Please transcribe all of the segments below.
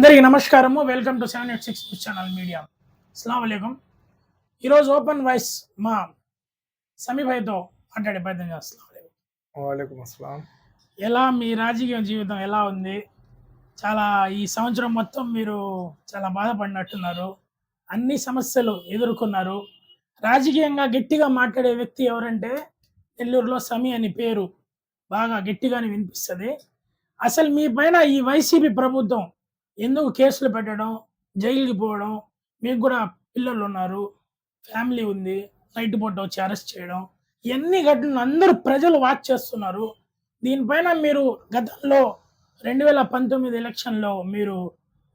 అందరికీ నమస్కారము. Welcome to seven eight six news channel media అస్సలం అయికం ఈరోజు ఓపెన్ వాయిస్ మా సమీభయ్యతో మాట్లాడే ప్రయత్నం చేస్తున్నాం. అస్సలాం. ఎలా మీ రాజకీయ జీవితం ఎలా ఉంది? చాలా ఈ సంవత్సరం మొత్తం మీరు చాలా బాధపడినట్టున్నారు. అన్ని సమస్యలు ఎదుర్కొన్నారు. రాజకీయంగా గట్టిగా మాట్లాడే వ్యక్తి ఎవరంటే నెల్లూరులో సమీ అని పేరు బాగా గట్టిగానే వినిపిస్తుంది. అసలు మీ పైన ఈ వైసీపీ ప్రభుత్వం ఎందుకు కేసులు పెట్టడం జైలుకి పోవడం మీకు కూడా పిల్లలు ఉన్నారు ఫ్యామిలీ ఉంది నైట్ పూట వచ్చి అరెస్ట్ చేయడం ఇవన్నీ ఘటనలు అందరూ ప్రజలు వాచ్ చేస్తున్నారు. దీనిపైన మీరు గతంలో రెండు వేల పంతొమ్మిది ఎలక్షన్లో మీరు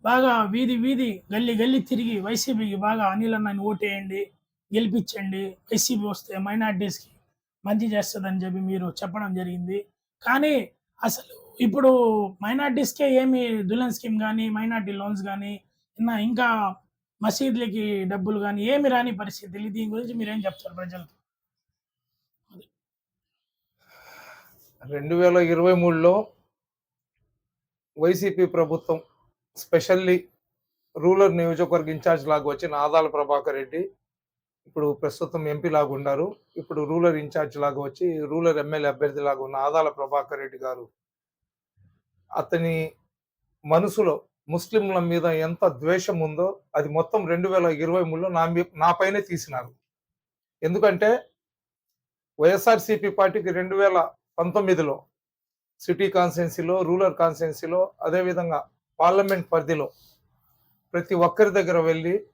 బాగా వీధి వీధి గల్లీ గల్లీ తిరిగి వైసీపీకి బాగా అనిల్ అన్నని ఓటేయండి గెలిపించండి వైసీపీ వస్తే మైనార్టీస్కి మంచి చేస్తుందని చెప్పి మీరు చెప్పడం జరిగింది. కానీ అసలు ఇప్పుడు మైనార్టీస్కే ఏమి దులన్ స్కీమ్ కానీ మైనార్టీ లోన్స్ కానీ ఇంకా ఇంకా మసీదులకి డబ్బులు కానీ ఏమి రాని పరిస్థితులు. దీని గురించి మీరేం చెప్తారు ప్రజలతో రెండు వేల ఇరవై మూడులో వైసీపీ ప్రభుత్వం స్పెషల్లీ రూరల్ నియోజకవర్గ ఇన్ఛార్జ్ లాగా వచ్చిన ఆదాల ప్రభాకర్ రెడ్డి ఇప్పుడు ప్రస్తుతం ఎంపీ లాగా ఉన్నారు. ఇప్పుడు రూరల్ ఇన్ఛార్జ్ లాగా వచ్చి రూరల్ ఎమ్మెల్యే అభ్యర్థి లాగా ఉన్న ఆదాల ప్రభాకర్ రెడ్డి గారు అతని మనసులో ముస్లింల మీద ఎంత ద్వేషం ఉందో అది మొత్తం రెండు వేల ఇరవై మూడులో నా మీ- నా పైనే తీసినారు. ఎందుకంటే వైఎస్ఆర్సీపీ పార్టీకి రెండు వేల పంతొమ్మిదిలో సిటీ కాన్స్టిట్యున్సీలో రూరల్ కాన్స్టిట్యున్సీలో అదేవిధంగా పార్లమెంట్ పరిధిలో ప్రతి ఒక్కరి దగ్గర వెళ్ళి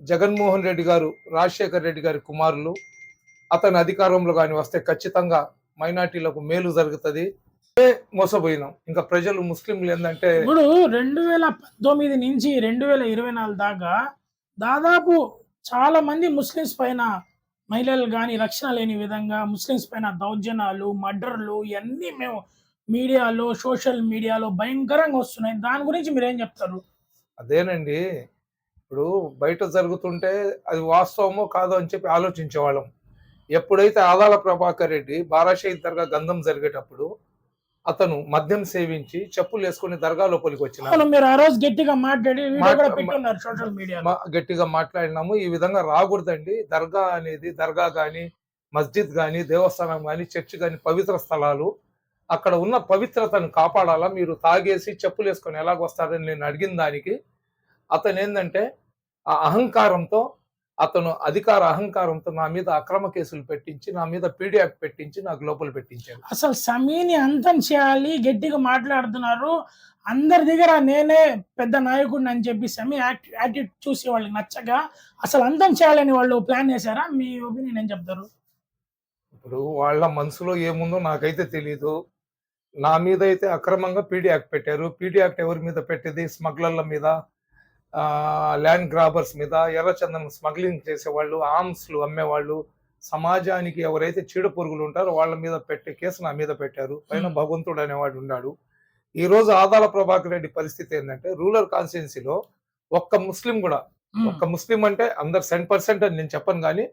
జగన్మోహన్ రెడ్డి గారు రాజశేఖర్ రెడ్డి గారి కుమారులు అతని అధికారంలో కానీ వస్తే ఖచ్చితంగా మైనార్టీలకు మేలు జరుగుతుంది. మోసపోయినాం. ఇంకా ప్రజలు ముస్లింలు ఏంటంటే ఇప్పుడు రెండు వేల పంతొమ్మిది నుంచి రెండు వేల ఇరవై నాలుగు దాకా దాదాపు చాలా మంది ముస్లిమ్స్ పైన మహిళలు కానీ రక్షణ లేని విధంగా ముస్లిమ్స్ పైన దౌర్జన్యాలు మర్డర్లు ఇవన్నీ మేము మీడియాలో సోషల్ మీడియాలో భయంకరంగా వస్తున్నాయి. దాని గురించి మీరేం చెప్తారు? అదేనండి. ఇప్పుడు బయట జరుగుతుంటే అది వాస్తవమో కాదో అని చెప్పి ఆలోచించేవాళ్ళం. ఎప్పుడైతే ఆదాల ప్రభాకర్ రెడ్డి బారాషహీద్ దర్గా గంధం జరిగేటప్పుడు అతను మద్యం సేవించి చెప్పులు వేసుకుని దర్గా లోపలికి వచ్చిన అవును మీరు ఆ రోజు గట్టిగా మాట్లాడి సోషల్ మీడియాలో. మా- గట్టిగా మాట్లాడినాము. ఈ విధంగా రాకూడదండి. దర్గా అనేది దర్గా గాని మస్జిద్ గాని దేవస్థానం గాని చర్చ్ గాని పవిత్ర స్థలాలు. అక్కడ ఉన్న పవిత్రతను కాపాడాలా? మీరు తాగేసి చెప్పులు వేసుకొని ఎలాగొస్తారని నేను అడిగిన దానికి అతను ఏంటంటే ఆ అహంకారంతో అతను అధికార అహంకారంతో నా మీద అక్రమ కేసులు పెట్టించి నా మీద పీడీ యాక్ట్ పెట్టించి నాకు లోపల పెట్టించాడు. అసలు సమీని అంతం చేయాలి గట్టిగా మాట్లాడుతున్నారు. అందరి దగ్గర నేనే పెద్ద నాయకుడిని అని చెప్పి సమీ యాటిట్యూడ్ చూసి వాళ్ళకి నచ్చగా అసలు అంతం చేయాలని వాళ్ళు ప్లాన్ చేశారా? మీ ఒపీనియన్ ఏం చెప్తారు? ఇప్పుడు వాళ్ళ మనసులో ఏముందో నాకైతే తెలియదు నా మీద అయితే అక్రమంగా పీడీ యాక్ట్ పెట్టారు. పీడీ యాక్ట్ ఎవరి మీద పెట్టేది? స్మగ్లర్ల మీద. ల్యాండ్ గ్రాబర్స్ మీద ఎర్రచందనం స్మగ్లింగ్ చేసేవాళ్ళు ఆర్మ్స్లు అమ్మేవాళ్ళు సమాజానికి ఎవరైతే చీడ పురుగులు ఉంటారో వాళ్ళ మీద పెట్టే కేసు నా మీద పెట్టారు. పైన Hmm. భగవంతుడు అనేవాడు ఉన్నాడు. ఈ రోజు ఆదాల ప్రభాకర్ రెడ్డి పరిస్థితి ఏంటంటే రూరల్ కాన్స్టిట్యున్సీలో ఒక్క ముస్లిం కూడా ఉమ్, ఒక్క ముస్లిం అంటే అందరు సెవెన్ పర్సెంట్ అని నేను చెప్పను కానీ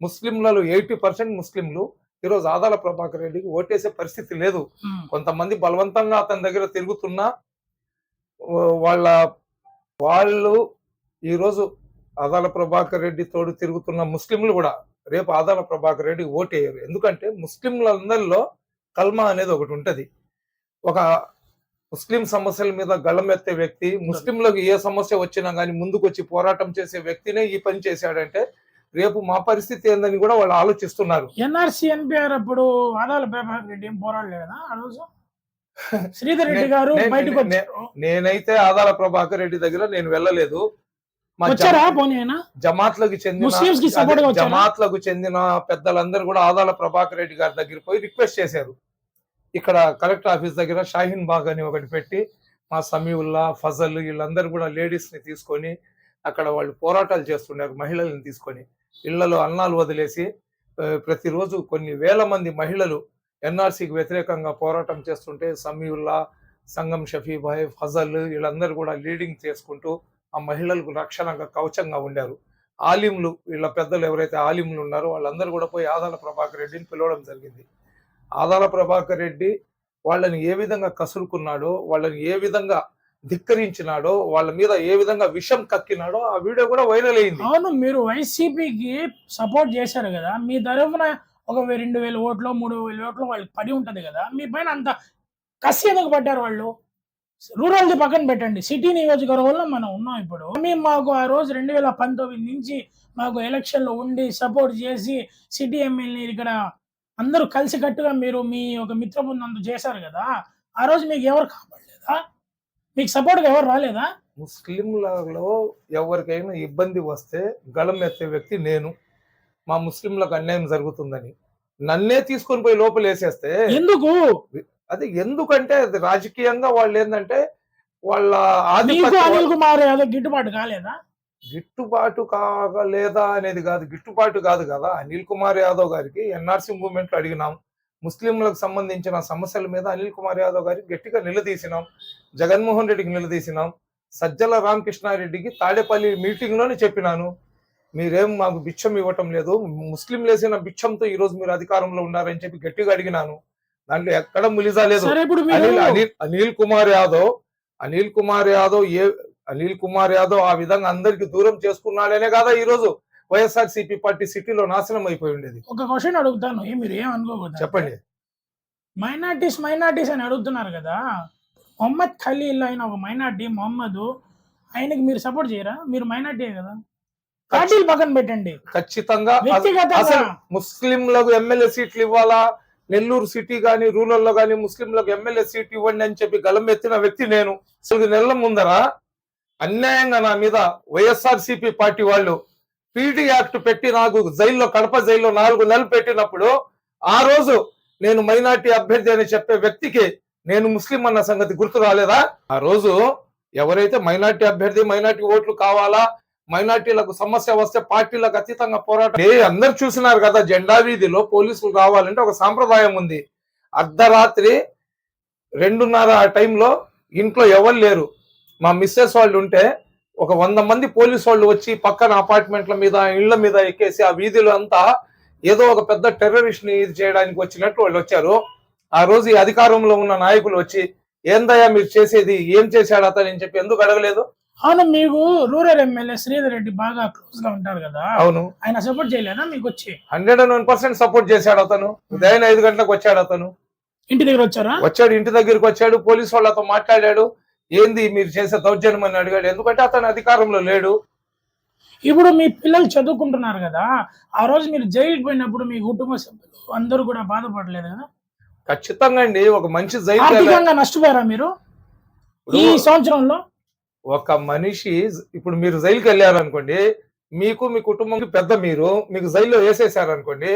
ముస్లింలలో ఎయిటీ పర్సెంట్ ముస్లింలు ఈరోజు ఆదాల ప్రభాకర్ రెడ్డికి ఓటేసే పరిస్థితి లేదు. ఉమ్, కొంతమంది బలవంతంగా అతని దగ్గర తిరుగుతున్నా వాళ్ళ వాళ్ళు ఈరోజు ఆదాల ప్రభాకర్ రెడ్డి తోడు తిరుగుతున్న ముస్లింలు కూడా రేపు ఆదాల ప్రభాకర్ రెడ్డి ఓటేయరు. ఎందుకంటే ముస్లింలందరిలో కల్మా అనేది ఒకటి ఉంటుంది. ఒక ముస్లిం సమస్యల మీద గళమెత్తే వ్యక్తి ముస్లింలకు ఏ సమస్య వచ్చినా కానీ ముందుకు వచ్చి పోరాటం చేసే వ్యక్తినే ఈ పని చేశాడంటే రేపు మా పరిస్థితి ఏందని కూడా వాళ్ళు ఆలోచిస్తున్నారు. ఎన్ఆర్సీ ఎన్పిఆర్ అప్పుడు ఆదాల ప్రభాకర్ రెడ్డి ఏం పోరాడలేదా ఆ రోజు? శ్రీధర్ రెడ్డి గారు బయటకు నేనైతే ఆదాల ప్రభాకర్ రెడ్డి దగ్గర నేను వెళ్ళలేదు. జమాత్లకు చెందిన? జమాత్లకు చెందిన పెద్దలందరూ కూడా ఆదాల ప్రభాకర్ రెడ్డి గారి దగ్గర పోయి రిక్వెస్ట్ చేశారు. ఇక్కడ కలెక్టర్ ఆఫీస్ దగ్గర షాహీన్ బాగ్ అని ఒకటి పెట్టి మా సమీవుల్లా ఫజల్ వీళ్ళందరూ కూడా లేడీస్ని తీసుకొని అక్కడ వాళ్ళు పోరాటాలు చేస్తున్నారు మహిళలను తీసుకొని. ఇళ్ళలో అన్నాలు వదిలేసి ప్రతిరోజు కొన్ని వేల మంది మహిళలు ఎన్ఆర్సీకి వ్యతిరేకంగా పోరాటం చేస్తుంటే సమీవుల్లా సంగం షఫీబాయ్ ఫజల్ వీళ్ళందరూ కూడా లీడింగ్ చేసుకుంటూ ఆ మహిళలకు రక్షణగా కవచంగా ఉండారు. ఆలింలు వీళ్ళ పెద్దలు ఎవరైతే ఆలింలు ఉన్నారో వాళ్ళందరూ కూడా పోయి ఆదాల ప్రభాకర్ రెడ్డిని పిలవడం జరిగింది. ఆదాల ప్రభాకర్ రెడ్డి వాళ్ళని ఏ విధంగా కసురుకున్నాడో వాళ్ళని ఏ విధంగా ధిక్కరించినాడో వాళ్ళ మీద ఏ విధంగా విషం కక్కినాడో ఆ వీడియో కూడా వైరల్ అయింది. అవును మీరు వైసీపీకి సపోర్ట్ చేశారు కదా మీ తరఫున ఒక రెండు వేల ఓట్లు మూడు వేల ఓట్లు వాళ్ళకి పడి ఉంటుంది కదా. మీ పైన అంత కసి ఎందుకు పడ్డారు వాళ్ళు? రూరల్ ది పక్కన పెట్టండి. సిటీ నియోజకవర్గంలో మనం ఉన్నాం ఇప్పుడు. మేము మాకు ఆ రోజు రెండు వేల పంతొమ్మిది నుంచి మాకు ఎలక్షన్లో ఉండి సపోర్ట్ చేసి సిటీ ఎమ్మెల్యే ఇక్కడ అందరూ కలిసికట్టుగా మీరు మీ ఒక మిత్ర బృందంతో చేశారు కదా. ఆ రోజు మీకు ఎవరు కాపాడలేదా? మీకు సపోర్ట్ ఎవరు రాలేదా? ముస్లింలలో ఎవరికైనా ఇబ్బంది వస్తే గళం ఎత్తే వ్యక్తి నేను. మా ముస్లింలకు అన్యాయం జరుగుతుందని. నన్నే తీసుకొని పోయి లోపల వేసేస్తే ఎందుకు? అది ఎందుకంటే అది రాజకీయంగా వాళ్ళు ఏంటంటే వాళ్ళ ఆధిపత్యం గిట్టుబాటు కాలేదా? గిట్టుబాటు కాగలేదా అనేది కాదు. గిట్టుబాటు కాదు కదా. అనిల్ కుమార్ యాదవ్ గారికి ఎన్ఆర్సీ మూవ్మెంట్లో అడిగినాం. ముస్లింలకు సంబంధించిన సమస్యల మీద అనిల్ కుమార్ యాదవ్ గారికి గట్టిగా నిలదీసినాం. జగన్మోహన్ రెడ్డికి నిలదీసినాం. సజ్జల రామకృష్ణారెడ్డికి తాడేపల్లి మీటింగ్లోనే చెప్పినాను. మీరేం మాకు బిచ్చం ఇవ్వటం లేదు. ముస్లిం లేసిన బిచ్చంతో ఈ రోజు మీరు అధికారంలో ఉన్నారని చెప్పి గట్టిగా అడిగినాను. దాంట్లో ఎక్కడ ములిజా లేదు. అనిల్ అనిల్ అనిల్ కుమార్ యాదవ్ అనిల్ కుమార్ యాదవ్ ఏ అనిల్ కుమార్ యాదవ్ ఆ విధంగా అందరికి దూరం చేసుకున్నాడనే కదా ఈ రోజు? వైఎస్ఆర్ సిపి పార్టీ సిటీలో నాశనం అయిపోయి ఉండేది. ఒక క్వశ్చన్ అడుగుతాను. ఏ మీరు ఏం అనుకోకూడదు. చెప్పండి. మైనార్టీస్ మైనార్టీస్ అని అడుగుతున్నారు కదా. మొహమ్మద్ ఖలీల్ అయిన ఒక మైనార్టీ మొహమ్మద్ ఆయనకి మీరు సపోర్ట్ చేయరా? మీరు మైనార్టీ కదా. పార్టీలు పక్కన పెట్టండి. ఖచ్చితంగా అసలు ముస్లింలకు ఎమ్మెల్యే సీట్లు ఇవ్వాలా? నెల్లూరు సిటీ గాని రూరల్లో గాని ముస్లింలకు ఎమ్మెల్యే సీట్ ఇవ్వండి అని చెప్పి గలం ఎత్తిన వ్యక్తి నేను. అసలు నెలల ముందర అన్యాయంగా నా మీద వైఎస్ఆర్ సిపి పార్టీ వాళ్ళు పీటీ యాక్ట్ పెట్టి నాకు జైల్లో కడప జైల్లో నాలుగు నెలలు పెట్టినప్పుడు ఆ రోజు నేను మైనార్టీ అభ్యర్థి అని చెప్పే వ్యక్తికి నేను ముస్లిం అన్న సంగతి గుర్తు రాలేదా? ఆ రోజు ఎవరైతే మైనార్టీ అభ్యర్థి మైనార్టీ ఓట్లు కావాలా? మైనార్టీలకు సమస్య వస్తే పార్టీలకు అతీతంగా పోరాటం. ఏ అందరు చూసినారు కదా జెండా వీధిలో పోలీసులు రావాలంటే ఒక సాంప్రదాయం ఉంది. అర్ధరాత్రి రెండున్నర ఆ టైంలో ఇంట్లో ఎవరు లేరు. మా మిస్సెస్ వాళ్ళు ఉంటే ఒక వంద మంది పోలీసు వాళ్ళు వచ్చి పక్కన అపార్ట్మెంట్ల మీద ఇళ్ళ మీద ఎక్కేసి ఆ వీధిలో అంతా ఏదో ఒక పెద్ద టెర్రరిస్ట్ని ఇది చేయడానికి వచ్చినట్టు వాళ్ళు వచ్చారు. ఆ రోజు ఈ అధికారంలో ఉన్న నాయకులు వచ్చి ఏందయ్యా మీరు చేసేది? ఏం చేశాడు అతను? అని చెప్పి ఎందుకు అడగలేదు? అవును మీకు రూరల్ ఎమ్మెల్యే శ్రీధర్ రెడ్డి బాగా క్లోజ్గా ఉంటారు కదా. అవును. ఆయన సపోర్ట్ చేయలేదా మీకు వచ్చి? Hundred and one percent support చేశాడు అతను. ఉదయం ఐదు గంటలకు వచ్చాడు అతను. ఇంటి దగ్గర వచ్చారా? వచ్చాడు ఇంటి దగ్గరికి వచ్చాడు పోలీసు వాళ్ళతో మాట్లాడాడు. ఏంది మీరు చేసే దౌర్జన్యం అని అడిగాడు. ఎందుకంటే అతను అధికారంలో లేడు. ఇప్పుడు మీ పిల్లలు చదువుకుంటున్నారు కదా ఆ రోజు మీరు జైలుకి పోయినప్పుడు మీ కుటుంబ సభ్యులు అందరూ కూడా బాధపడలేదు కదా? ఖచ్చితంగా అండి ఒక మనిషి జైలు నష్టపోయారా మీరు? ఈ సంవత్సరంలో? ఒక మనిషి ఇప్పుడు మీరు జైలుకి వెళ్ళారు అనుకోండి మీకు మీ కుటుంబంకి పెద్ద మీరు మీకు జైల్లో వేసేసారు అనుకోండి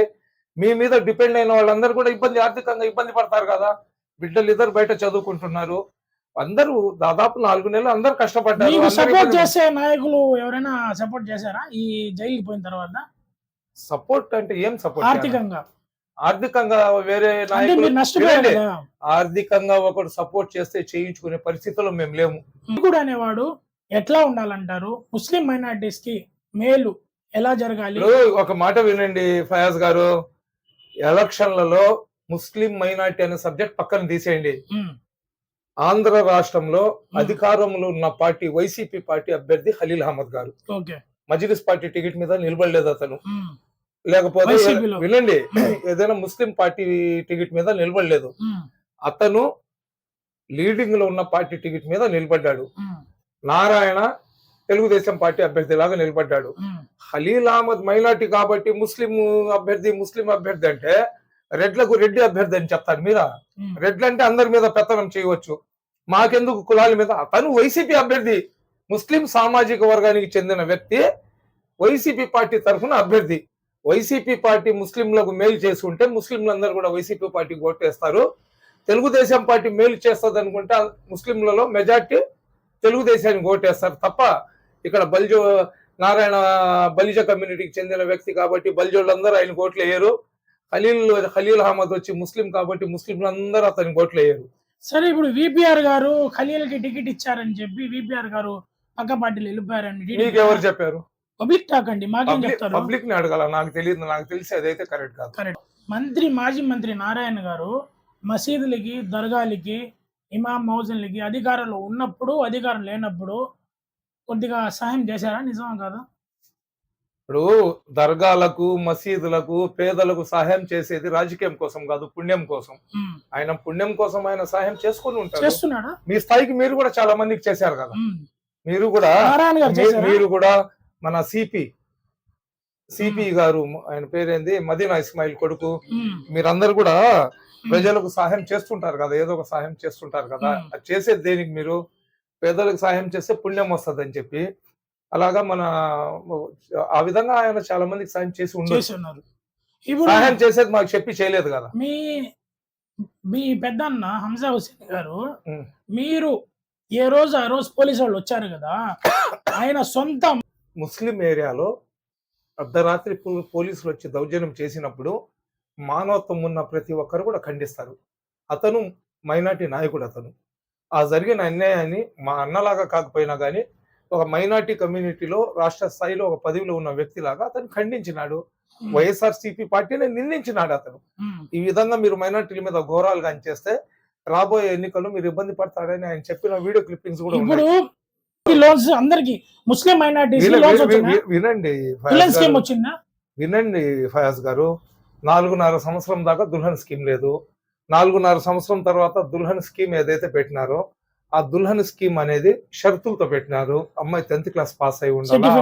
మీ మీద డిపెండ్ అయిన వాళ్ళందరూ కూడా ఇబ్బంది ఆర్థికంగా ఇబ్బంది పడతారు కదా. బిడ్డలు ఇద్దరు బయట చదువుకుంటున్నారు. అందరూ దాదాపు నాలుగు నెలలు అందరు కష్టపడ్డారు. సపోర్ట్ చేసే నాయకులు ఎవరైనా సపోర్ట్ చేశారా ఈ జైలుకి పోయిన తర్వాత? సపోర్ట్ అంటే ఏం సపోర్ట్ ఆర్థికంగా. ఆర్థికంగా వేరే ఆర్థికంగా ఒకడు సపోర్ట్ చేస్తే చేయించుకునే పరిస్థితుల్లో మేము లేము. నాయకుడు అనేవాడు ఎట్లా ఉండాలంటారు? ముస్లిం మైనారిటీస్కి మేలు ఎలా జరగాలి? ఒక మాట వినండి ఫయాజ్ గారు. ఎలక్షన్లలో ముస్లిం మైనార్టీ అనే సబ్జెక్ట్ పక్కన తీసేయండి. ఆంధ్ర రాష్ట్రంలో అధికారంలో ఉన్న పార్టీ వైసీపీ పార్టీ అభ్యర్థి ఖలీల్ అహ్మద్ గారు. మజ్లిస్ పార్టీ టికెట్ మీద నిలబడలేదు అతను. లేకపోతే. వినండి ఏదైనా ముస్లిం పార్టీ టికెట్ మీద నిలబడలేదు. అతను లీడింగ్లో ఉన్న పార్టీ టికెట్ మీద నిలబడ్డాడు. నారాయణ తెలుగుదేశం పార్టీ అభ్యర్థి లాగా నిలబడ్డాడు. ఖలీల్ అహ్మద్ మైనార్టీ కాబట్టి ముస్లిం అభ్యర్థి ముస్లిం అభ్యర్థి అంటే రెడ్లకు రెడ్డి అభ్యర్థి అని చెప్తారు మీరా ఉమ్. రెడ్లు అంటే అందరి మీద పెత్తనం చేయవచ్చు. మాకెందుకు కులాల మీద? అతను వైసీపీ అభ్యర్థి ముస్లిం సామాజిక వర్గానికి చెందిన వ్యక్తి వైసీపీ పార్టీ తరఫున అభ్యర్థి. వైసీపీ పార్టీ ముస్లింలకు మేలు చేసుకుంటే ముస్లింలందరూ కూడా వైసీపీ పార్టీకి ఓటేస్తారు తెలుగుదేశం పార్టీ మేలు చేస్తుంది అనుకుంటే ముస్లింలలో మెజార్టీ తెలుగుదేశానికి ఓటేస్తారు తప్ప ఇక్కడ బల్జో నారాయణ బలిజ కమ్యూనిటీకి చెందిన వ్యక్తి కాబట్టి బల్జోళ్ళందరూ ఆయన ఓట్లు వేయరు. ఖలీల్ ఖలీల్ అహ్మద్ వచ్చి ముస్లిం కాబట్టి ముస్లింలందరూ అతనికి ఓట్లు వేయరు. సరే ఇప్పుడు విపిఆర్ గారు ఖలీల్కి టికెట్ ఇచ్చారని చెప్పి విపిఆర్ గారు పక్క పార్టీలు వెళ్ళిపోయారని ఎవరు చెప్పారు? పబ్లిక్ టాక్ అండి మాకేం చెప్తారు? పబ్లిక్ని అడగాల నాకు తెలియదు నాకు తెలిసి అదైతే కరెక్ట్ కాదు. కరెక్ట్. మంత్రి మాజీ మంత్రి నారాయణ గారు మసీదులకి దర్గాలకి ఇమాం మౌజన్లకి అధికారంలో ఉన్నప్పుడు అధికారం లేనప్పుడు కొద్దిగా సహాయం చేశారా? నిజమా కదా? ఇప్పుడు దర్గాలకు మసీదులకు పేదలకు సహాయం చేసేది రాజకీయం కోసం కాదు పుణ్యం కోసం. ఆయన పుణ్యం కోసం ఆయన సహాయం చేసుకొని ఉంటారు మీ స్థాయికి మీరు కూడా చాలా మందికి చేశారు కదా. మీరు కూడా మీరు కూడా మన సిపి సిపి గారు ఆయన పేరేంది? మదీనా ఇస్మాయిల్ కొడుకు. ఉమ్. మీరందరూ కూడా ప్రజలకు సహాయం చేస్తుంటారు కదా ఏదో ఒక సహాయం చేస్తుంటారు కదా. అది చేసేది దేనికి మీరు? పేదలకు సహాయం చేస్తే పుణ్యం వస్తుంది అని చెప్పి అలాగా మన ఆ విధంగా ఆయన చాలా మందికి సహాయం చేసి ఇప్పుడు సహాయం చేసేది మాకు చెప్పి చేయలేదు కదా. మీ మీ పెద్దన్న హంజా హుసేన్ గారు. మీరు ఏ రోజు ఆ రోజు పోలీసు వాళ్ళు వచ్చారు కదా ఆయన సొంత ముస్లిం ఏరియాలో అర్ధరాత్రి పోలీసులు వచ్చి దౌర్జన్యం చేసినప్పుడు మానవత్వం ఉన్న ప్రతి ఒక్కరు కూడా ఖండిస్తారు. అతను మైనార్టీ నాయకుడు అతను. ఆ జరిగిన అన్యాయాన్ని మా అన్నలాగా కాకపోయినా కానీ ఒక మైనార్టీ కమ్యూనిటీలో రాష్ట్ర స్థాయిలో ఒక పదవిలో ఉన్న వ్యక్తిలాగా అతను ఖండించినాడు. వైఎస్ఆర్ సిపి పార్టీని నిందించినాడు అతను. ఈ విధంగా మీరు మైనార్టీల మీద ఘోరాలు కానీ చేస్తే రాబోయే ఎన్నికల్లో మీరు ఇబ్బంది పడతాడని ఆయన చెప్పిన వీడియో క్లిప్పింగ్స్ కూడా లోన్స్ అందరికి ముస్లిం మైనార్టీస్ లోన్స్ వినండి దుల్హన్ స్కీమ్ గారు. వచ్చిందా? వినండి ఫయాజ్ గారు. నాలుగున్నర సంవత్సరం దాకా దుల్హన్ స్కీమ్ లేదు. నాలుగున్నర సంవత్సరం తర్వాత దుల్హన్ స్కీమ్ ఏదైతే పెట్టినారో ఆ దుల్హన్ స్కీమ్ అనేది షరతులతో పెట్టినారు. అమ్మాయి టెన్త్ క్లాస్ పాస్ అయి ఉండాలా.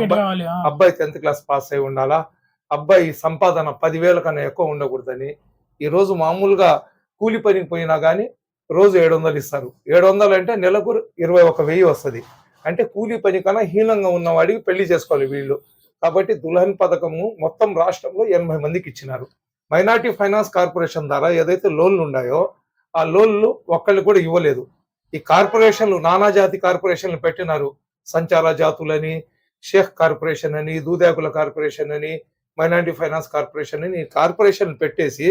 అబ్బాయి టెన్త్ క్లాస్ పాస్ అయి ఉండాలా? అబ్బాయి సంపాదన పదివేల కన్నా ఎక్కువ ఉండకూడదని. ఈ రోజు మామూలుగా కూలి పనికి పోయినా కానీ రోజు ఏడు వందలు ఇస్తారు. ఏడు వందలు అంటే నెలకు ఇరవై ఒక వెయ్యి వస్తుంది. అంటే కూలి పని కన్నా హీనంగా ఉన్న వాడికి పెళ్ళి చేసుకోవాలి వీళ్ళు. కాబట్టి దుల్హన్ పథకము మొత్తం రాష్ట్రంలో ఎనభై మందికి ఇచ్చినారు. మైనార్టీ ఫైనాన్స్ కార్పొరేషన్ ద్వారా ఏదైతే లోన్లు ఉన్నాయో ఆ లోన్లు ఒక్కళ్ళు కూడా ఇవ్వలేదు. ఈ కార్పొరేషన్లు నానా జాతి కార్పొరేషన్లు పెట్టినారు. సంచార జాతులని షేక్ కార్పొరేషన్ అని దూదాకుల కార్పొరేషన్ అని మైనార్టీ ఫైనాన్స్ కార్పొరేషన్ అని ఈ కార్పొరేషన్ పెట్టేసి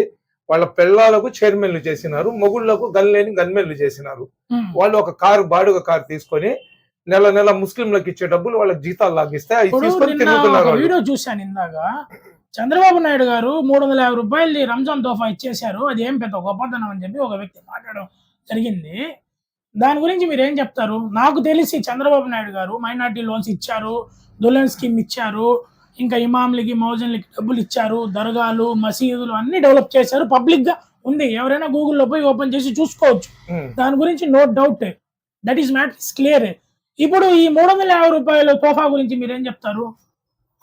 వాళ్ళ పెళ్ళాలకు చైర్మన్లు చేసినారు మొగుళ్ళకు గన్లేని గన్మెన్లు చేసినారు. వాళ్ళు ఒక కారు బాడుగ కారు తీసుకొని నెల నెల ముస్లింలకు ఇచ్చే డబ్బులు వాళ్ళకి జీతాలు లాగిస్తే అవి తీసుకొని తిరుగుతున్నారు. వీడియో చూశాను ఇందాక. చంద్రబాబు నాయుడు గారు మూడు వందల యాభై రూపాయలు రంజాన్ తోఫా ఇచ్చేశారు. అది ఏం పెద్ద గొప్పతనం అని చెప్పి ఒక వ్యక్తి మాట్లాడడం జరిగింది. దాని గురించి మీరు ఏం చెప్తారు? నాకు తెలిసి చంద్రబాబు నాయుడు గారు మైనార్టీ లోన్స్ ఇచ్చారు దుల్హన్ స్కీమ్ ఇచ్చారు ఇంకా ఇమాంలకి మౌజన్లకి డబ్బులు ఇచ్చారు దర్గాలు మసీదులు అన్ని డెవలప్ చేశారు. పబ్లిక్గా ఉంది. ఎవరైనా గూగుల్లో పోయి ఓపెన్ చేసి చూసుకోవచ్చు. దాని గురించి no doubt. That is matter is clear ఇప్పుడు ఈ మూడు వందల యాభై రూపాయల తోఫా గురించి మీరేం చెప్తారు?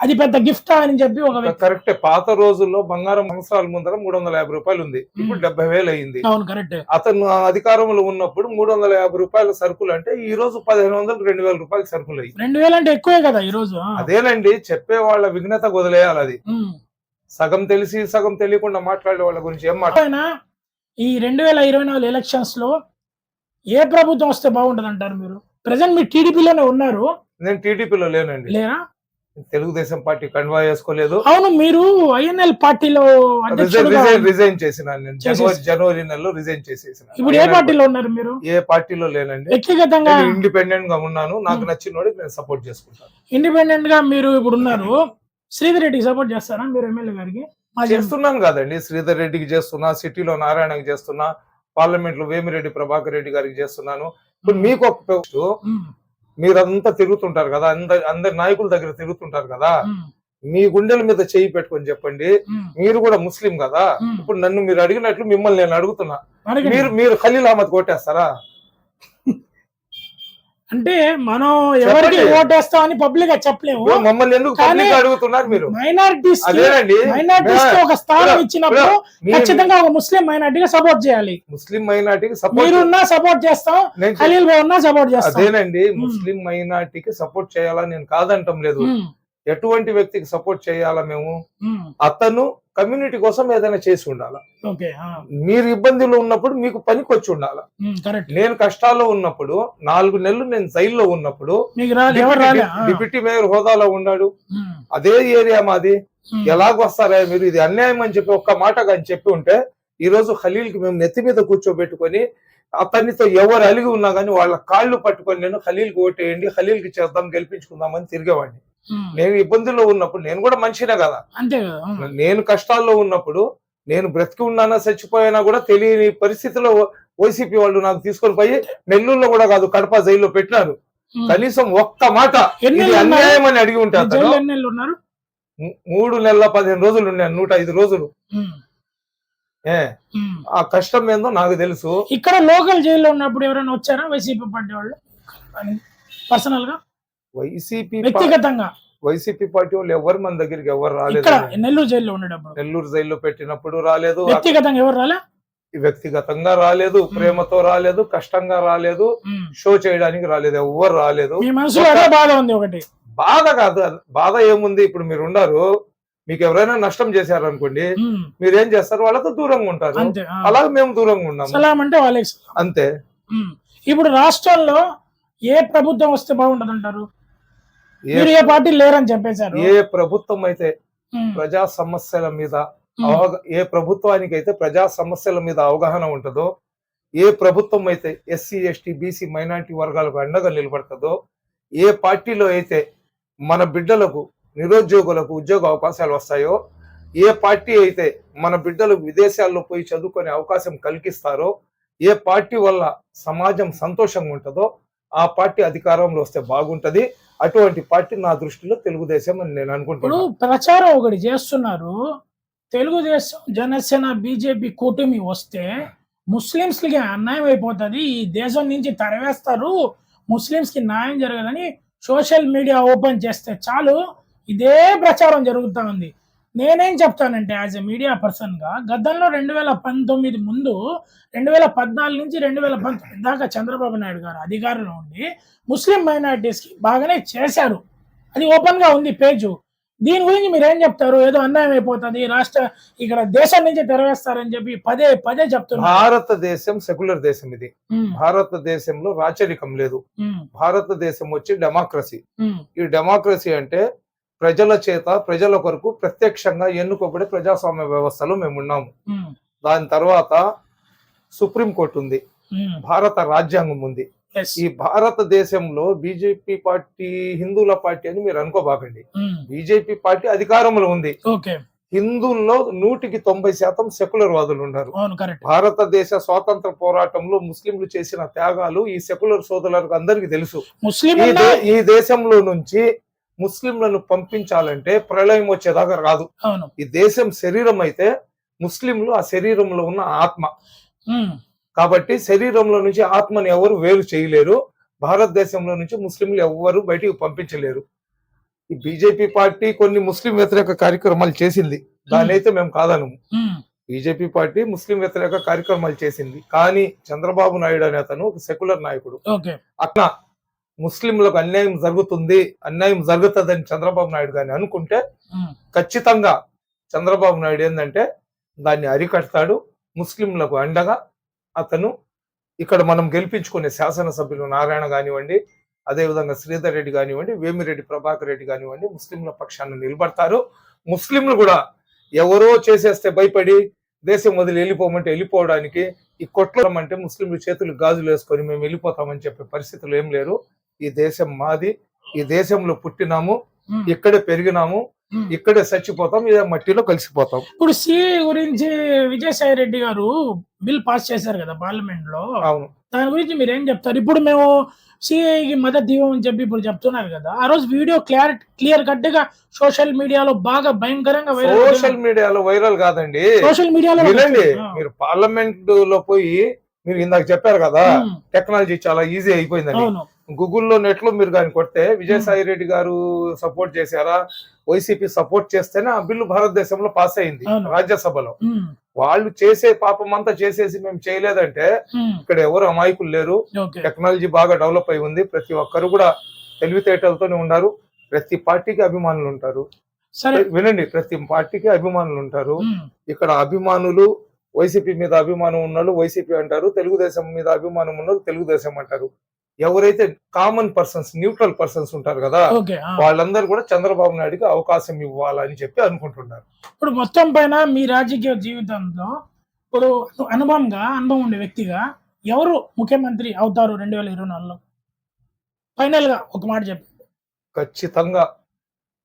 అది పెద్ద గిఫ్ట్ అని చెప్పి ఒక కరెక్టే పాత రోజుల్లో బంగారం సంవత్సరాల ముందర మూడు వందల యాభై రూపాయలు ఉంది. ఇప్పుడు. డెబ్బై వేలు అయింది. అవును కరెక్ట్. అతను అధికారంలో ఉన్నప్పుడు మూడు వందల యాభై రూపాయల సరుకులు అంటే ఈ రోజు పదిహేను వందలు రెండు వేల రూపాయల సరుకులు అయ్యి రెండు వేలు అంటే ఎక్కువే కదా ఈ రోజు. అదేనండి చెప్పే వాళ్ళ విఘ్నత వదిలేయాలి అది. సగం తెలిసి సగం తెలియకుండా మాట్లాడే వాళ్ళ గురించి ఏం మాట్లాడాలి అయినా ఈ రెండు వేల ఇరవై నాలుగు ఎలక్షన్స్లో ఏ ప్రభుత్వం వస్తే బాగుంటది అంటారు మీరు? ప్రజెంట్ మీరు టీడీపీలోనే ఉన్నారు. నేను టీడీపీలో లేనండి. లేరా తెలుగుదేశం పార్టీ కండువా వేసుకోలేదు అవును మీరు ఐఎన్ఎల్ పార్టీలో రిజైన్ చేసిన జనవరి నెలలో రిజైన్ చేసేసిన. ఇప్పుడు ఏ పార్టీలో ఉన్నారు మీరు? ఏ పార్టీలో లేనండి. వ్యక్తిగతంగా ఇండిపెండెంట్గా ఉన్నాను. నాకు. నచ్చిన వాడికి నేను సపోర్ట్ చేసుకుంటాను. ఇండిపెండెంట్గా మీరు ఇప్పుడు ఉన్నారు. శ్రీధర్ రెడ్డికి సపోర్ట్ చేస్తారా? మీరు ఎమ్మెల్యే గారికి? చేస్తున్నాను కదండి. శ్రీధర్ రెడ్డికి చేస్తున్నా సిటీలో నారాయణకి చేస్తున్నా పార్లమెంట్లో వేమిరెడ్డి ప్రభాకర్ రెడ్డి గారికి చేస్తున్నాను. ఇప్పుడు మీకు ఒక మీరంతా తిరుగుతుంటారు కదా అందరి అందరి నాయకుల దగ్గర తిరుగుతుంటారు కదా మీ గుండెల మీద చేయి పెట్టుకొని చెప్పండి మీరు కూడా ముస్లిం కదా. ఇప్పుడు నన్ను మీరు అడిగినట్లు మిమ్మల్ని నేను అడుగుతున్నా. మీరు మీరు ఖలీల్ అహ్మద్ కొట్టేస్తారా? అంటే మనం ఎవరికి చెప్పండి. ఓటేస్తామని పబ్లిక్గా చెప్పలేము. మమ్మల్ని ఎందుకు అడుగుతున్నారు మీరు? మైనారిటీస్ మైనారిటీస్కి ఒక స్థానం ఇచ్చినప్పుడు ఖచ్చితంగా ఒక ముస్లిం మైనారిటీగా సపోర్ట్ చేయాలి. ముస్లిం మైనార్టీకి సపోర్ట్ మీరున్నా సపోర్ట్ చేస్తాం ఖలీల్ భాయ్ ఉన్నా సపోర్ట్ చేస్తాం. అదేనండి. ముస్లిం మైనార్టీకి సపోర్ట్ చేయాలా నేను కాదంటం లేదు. ఎటువంటి వ్యక్తికి సపోర్ట్ చేయాలా మేము? అతను కమ్యూనిటీ కోసం ఏదైనా చేసి ఉండాలా? మీరు ఇబ్బందులు ఉన్నప్పుడు మీకు పనికి వచ్చి ఉండాలా? నేను కష్టాల్లో ఉన్నప్పుడు నాలుగు నెలలు నేను జైల్లో ఉన్నప్పుడు డిప్యూటీ మేయర్ హోదాలో ఉన్నాడు. అదే ఏరియా మాది. ఎలాగ వస్తారా మీరు? ఇది అన్యాయం అని చెప్పి ఒక్క మాట కానీ చెప్పి ఉంటే ఈ రోజు ఖలీల్కి మేము నెత్తి మీద కూర్చోబెట్టుకొని అతనితో ఎవరు అలిగి ఉన్నా కానీ వాళ్ళ కాళ్ళు పట్టుకొని నేను ఖలీల్కి ఓటేయండి ఖలీల్కి చేద్దాం గెలిపించుకుందామని తిరిగేవాడిని. నేను ఇబ్బందుల్లో ఉన్నప్పుడు నేను కూడా మనిషినే కదా అంతే నేను కష్టాల్లో ఉన్నప్పుడు నేను బ్రతికి ఉన్నానా చచ్చిపోయానా కూడా తెలియని పరిస్థితిలో వైసీపీ వాళ్ళు నాకు తీసుకొని పోయి నెల్లూరులో కూడా కాదు కడప జైల్లో పెట్టినారు. కనీసం ఒక్క మాట? అన్యాయం అని అడిగి ఉంటా అతను. జైల్లో ఎన్ని నెలలు ఉన్నారు మూ- మూడు నెలల పదిహేను రోజులు ఉన్నాను నూట ఐదు రోజులు. ఏ. ఆ కష్టం ఏందో నాకు తెలుసు ఇక్కడ లోకల్ జైల్లో ఉన్నప్పుడు ఎవరైనా వచ్చారా వైసీపీ పార్టీ వాళ్ళు పర్సనల్గా వైసీపీ వ్యక్తిగతంగా. వైసీపీ పార్టీ వాళ్ళు ఎవరు మన దగ్గరికి ఎవరు రాలేదు నెల్లూరు జైల్లో ఉండేటప్పుడు. నెల్లూరు జైల్లో పెట్టినప్పుడు రాలేదు. వ్యక్తిగతంగా ఎవరు రాలే? వ్యక్తిగతంగా రాలేదు ప్రేమతో రాలేదు కష్టంగా రాలేదు. షో చేయడానికి రాలేదు ఎవరు రాలేదు. బాధ ఉంది ఒకటి. బాధ కాదు బాధ ఏముంది? ఇప్పుడు మీరు ఉన్నారు మీకు ఎవరైనా నష్టం చేశారు అనుకోండి. మీరు ఏం చేస్తారు? వాళ్ళతో దూరంగా ఉంటారు. అలాగే మేము దూరంగా ఉన్నాము. సలాం అంటే వాళ్ళకి. అంతే. ఇప్పుడు రాష్ట్రంలో ఏ ప్రభుత్వం వస్తే బాగుంటది అంటారు మీరు ఏ పార్టీ లేరని చెప్పేశారు ఏ ప్రభుత్వం అయితే. ప్రజా సమస్యల మీద. అవగా ఏ ప్రభుత్వానికి అయితే ప్రజా సమస్యల మీద అవగాహన ఉంటుందో ఏ ప్రభుత్వం అయితే ఎస్సీ ఎస్టీ బీసీ మైనారిటీ వర్గాలకు అండగా నిలబడుతుందో ఏ పార్టీలో అయితే మన బిడ్డలకు నిరుద్యోగులకు ఉద్యోగ అవకాశాలు వస్తాయో ఏ పార్టీ అయితే మన బిడ్డలకు విదేశాల్లో పోయి చదువుకునే అవకాశం కలిగిస్తారో ఏ పార్టీ వల్ల సమాజం సంతోషంగా ఉంటుందో ఆ పార్టీ అధికారంలో వస్తే బాగుంటది అటువంటి పార్టీ నా దృష్టిలో తెలుగుదేశం అని నేను ఇప్పుడు అనుకుంటున్నాను ప్రచారం ఒకటి చేస్తున్నారు. తెలుగుదేశం జనసేన బీజేపీ కూటమి వస్తే ముస్లింస్కి అన్యాయం అయిపోతుంది. ఈ దేశం నుంచి తరవేస్తారు. ముస్లింస్కి న్యాయం జరగదని సోషల్ మీడియా ఓపెన్ చేస్తే చాలు. ఇదే ప్రచారం జరుగుతూ ఉంది. నేనేం చెప్తానంటే యాజ్ ఎ మీడియా పర్సన్గా గతంలో రెండు వేల పంతొమ్మిది ముందు రెండు వేల పద్నాలుగు నుంచి రెండు వేల పంతొమ్మిది దాకా చంద్రబాబు నాయుడు గారు అధికారంలో ఉండి ముస్లిం మైనారిటీస్కి బాగానే చేశారు. అది ఓపెన్గా ఉంది పేజ్. దీని గురించి మీరు ఏం చెప్తారు? ఏదో అన్యాయం అయిపోతుంది రాష్ట్ర ఇక్కడ దేశం నుంచి తెరవేస్తారని చెప్పి పదే పదే చెప్తున్నారు. భారతదేశం సెక్యులర్ దేశం ఇది. భారతదేశంలో రాచరికం లేదు. భారతదేశం వచ్చి డెమోక్రసీ ఈ డెమోక్రసీ అంటే ప్రజల చేత ప్రజల కొరకు ప్రత్యక్షంగా ఎన్నుకోబడే ప్రజాస్వామ్య వ్యవస్థలో మేము. ఉన్నాము దాని తర్వాత సుప్రీం కోర్టు ఉంది. భారత రాజ్యాంగం ఉంది. ఈ భారతదేశంలో బీజేపీ పార్టీ హిందువుల పార్టీ అని మీరు అనుకోబాకండి. బీజేపీ పార్టీ అధికారంలో ఉంది. హిందువుల్లో నూటికి తొంభై శాతం సెక్యులర్ వాదులు ఉన్నారు. భారతదేశ స్వాతంత్ర పోరాటంలో ముస్లింలు చేసిన త్యాగాలు ఈ సెక్యులర్ సోదరులకు అందరికీ తెలుసు. ఈ దేశంలో నుంచి ముస్లింలను పంపించాలంటే ప్రళయం వచ్చేదాకా రాదు. ఈ దేశం శరీరం అయితే ముస్లింలు ఆ శరీరంలో ఉన్న ఆత్మ. కాబట్టి శరీరంలో నుంచి ఆత్మని ఎవరు వేరు చేయలేరు. భారతదేశంలో నుంచి ముస్లింలు ఎవరు బయటికి పంపించలేరు. ఈ బీజేపీ పార్టీ కొన్ని ముస్లిం వ్యతిరేక కార్యక్రమాలు చేసింది. దాని అయితే మేము కాదనము. ఉమ్, బీజేపీ పార్టీ ముస్లిం వ్యతిరేక కార్యక్రమాలు చేసింది. కానీ చంద్రబాబు నాయుడు అనే అతను ఒక సెక్యులర్ నాయకుడు. అట్లా ముస్లింలకు అన్యాయం జరుగుతుంది అన్యాయం జరుగుతుందని చంద్రబాబు నాయుడు గాని అనుకుంటే ఖచ్చితంగా చంద్రబాబు నాయుడు ఏంటంటే దాన్ని అరికడతాడు ముస్లింలకు అండగా అతను ఇక్కడ మనం గెలిపించుకునే శాసనసభ్యులు నారాయణ కానివ్వండి అదేవిధంగా శ్రీధర్ రెడ్డి కానివ్వండి వేమిరెడ్డి ప్రభాకర్ రెడ్డి కానివ్వండి ముస్లింల పక్షాన్ని నిలబడతారు. ముస్లింలు కూడా ఎవరో చేసేస్తే భయపడి దేశం వదిలి వెళ్ళిపోమంటే వెళ్ళిపోవడానికి ఈ కొట్లం అంటే ముస్లింలు చేతులు గాజులు వేసుకొని మేము వెళ్ళిపోతామని చెప్పే పరిస్థితులు ఏం లేరు. ఈ దేశం మాది ఈ దేశంలో పుట్టినాము ఇక్కడే పెరిగినాము. ఇక్కడే చచ్చిపోతాం ఇదే మట్టిలో కలిసిపోతాం. ఇప్పుడు సిఏ గురించి విజయసాయి రెడ్డి గారు బిల్ పాస్ చేశారు కదా పార్లమెంట్లో అవును. దాని గురించి మీరు ఏం చెప్తారు? ఇప్పుడు మేము సిఐకి మద్దతు ఇవ్వమని చెప్పి ఇప్పుడు చెప్తున్నారు కదా. ఆ రోజు వీడియో క్లియర్ క్లియర్ కట్గా సోషల్ మీడియాలో బాగా భయంకరంగా సోషల్ మీడియాలో వైరల్ కాదండి. సోషల్ మీడియాలో వినండి. మీరు పార్లమెంట్లో పోయి మీరు ఇందాక చెప్పారు కదా టెక్నాలజీ చాలా ఈజీ అయిపోయిందని. అవును. గూగుల్లో నెట్లో మీరు కానీ కొడితే విజయసాయి రెడ్డి గారు సపోర్ట్ చేశారా? వైసీపీ సపోర్ట్ చేస్తేనే ఆ బిల్లు భారతదేశంలో పాస్ అయింది. రాజ్యసభలో. వాళ్ళు చేసే పాపం అంతా చేసేసి మేము చేయలేదంటే ఇక్కడ ఎవరు అమాయకులు లేరు. టెక్నాలజీ బాగా డెవలప్ అయి ఉంది. ప్రతి ఒక్కరు కూడా తెలివితేటలతోనే ఉన్నారు. ప్రతి పార్టీకి అభిమానులు ఉంటారు. సరే. వినండి ప్రతి పార్టీకి అభిమానులు ఉంటారు. ఇక్కడ అభిమానులు వైసీపీ మీద అభిమానం ఉన్నాడు వైసీపీ అంటారు. తెలుగుదేశం మీద అభిమానం ఉన్నాడు తెలుగుదేశం అంటారు. ఎవరైతే కామన్ పర్సన్స్ న్యూట్రల్ పర్సన్స్ ఉంటారు కదా. వాళ్ళందరూ కూడా చంద్రబాబు నాయుడుకి అవకాశం ఇవ్వాలని చెప్పి అనుకుంటున్నారు. ఇప్పుడు మొత్తం పైన మీ రాజకీయ జీవితంలో ఇప్పుడు అనుభవంగా అనుభవం ఉండే వ్యక్తిగా ఎవరు ముఖ్యమంత్రి అవుతారు రెండు వేల ఇరవై నాలుగులో? ఫైనల్గా ఒక మాట చెప్పి. ఖచ్చితంగా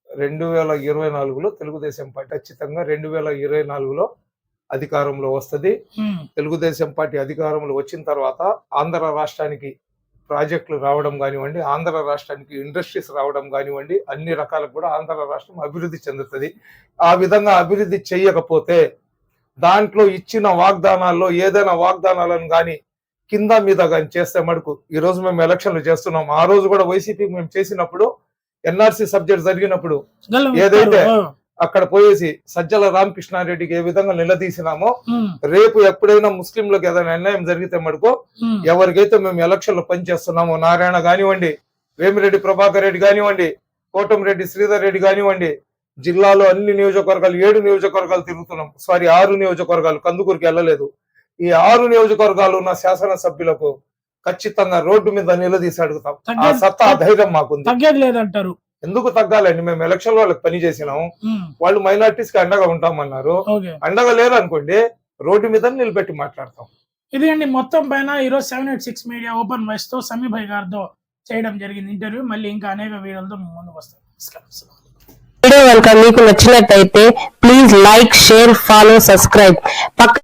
రెండు వేల ఇరవై నాలుగులో తెలుగుదేశం పార్టీ ఖచ్చితంగా రెండు వేల ఇరవై నాలుగులో అధికారంలో వస్తది. తెలుగుదేశం పార్టీ అధికారంలో వచ్చిన తర్వాత ఆంధ్ర రాష్ట్రానికి ప్రాజెక్టులు రావడం కానివ్వండి ఆంధ్ర రాష్ట్రానికి ఇండస్ట్రీస్ రావడం కానివ్వండి అన్ని రకాలకు కూడా ఆంధ్ర రాష్ట్రం అభివృద్ధి చెందుతుంది. ఆ విధంగా అభివృద్ధి చేయకపోతే దాంట్లో ఇచ్చిన వాగ్దానాల్లో ఏదైనా వాగ్దానాలను కానీ కింద మీద కానీ చేస్తే మటుకు ఈ రోజు మేము ఎలక్షన్లు చేస్తున్నాం. ఆ రోజు కూడా వైసీపీ మేము చేసినప్పుడు ఎన్ఆర్సీ సబ్జెక్ట్ జరిగినప్పుడు ఏదైతే అక్కడ పోయేసి సజ్జల రామకృష్ణారెడ్డికి ఏ విధంగా నిలదీసినామో రేపు ఎప్పుడైనా ముస్లింలకు ఏదైనా అన్యాయం జరిగితే మటుకు ఎవరికైతే మేము ఎలక్షన్లో పనిచేస్తున్నామో నారాయణ కానివ్వండి వేమిరెడ్డి ప్రభాకర్ రెడ్డి కానివ్వండి కోటంరెడ్డి శ్రీధర్ రెడ్డి కానివ్వండి జిల్లాలో అన్ని నియోజకవర్గాలు ఏడు నియోజకవర్గాలు తిరుగుతున్నాం. సారీ ఆరు నియోజకవర్గాలు కందుకూరుకి వెళ్ళలేదు. ఈ ఆరు నియోజకవర్గాలు ఉన్న శాసనసభ్యులకు ఖచ్చితంగా రోడ్డు మీద నిలదీసి అడుగుతాం. ఆ సత్తా ధైర్యం మాకుంది. తగ్గేది లేదంటారు. ఎందుకు తగ్గాలండి? మేము ఎలక్షన్ వాళ్ళకి పని చేసినాం. వాళ్ళు మైనార్టీస్కి అండగా ఉంటామన్నారు. అండగా లేరు అనుకోండి రోడ్డు మీద నిలబెట్టి మాట్లాడతాం. ఇది అండి మొత్తం పైన ఈరోజు seven eight six media open వాయిస్తో Sami Bhai గారితో చేయడం జరిగింది ఇంటర్వ్యూ. మళ్ళీ ఇంకా అనేక వీడియోలతో మేము ముందుకు వస్తాం. వీడియో కనుక మీకు నచ్చినట్టయితే please like share follow subscribe. పక్క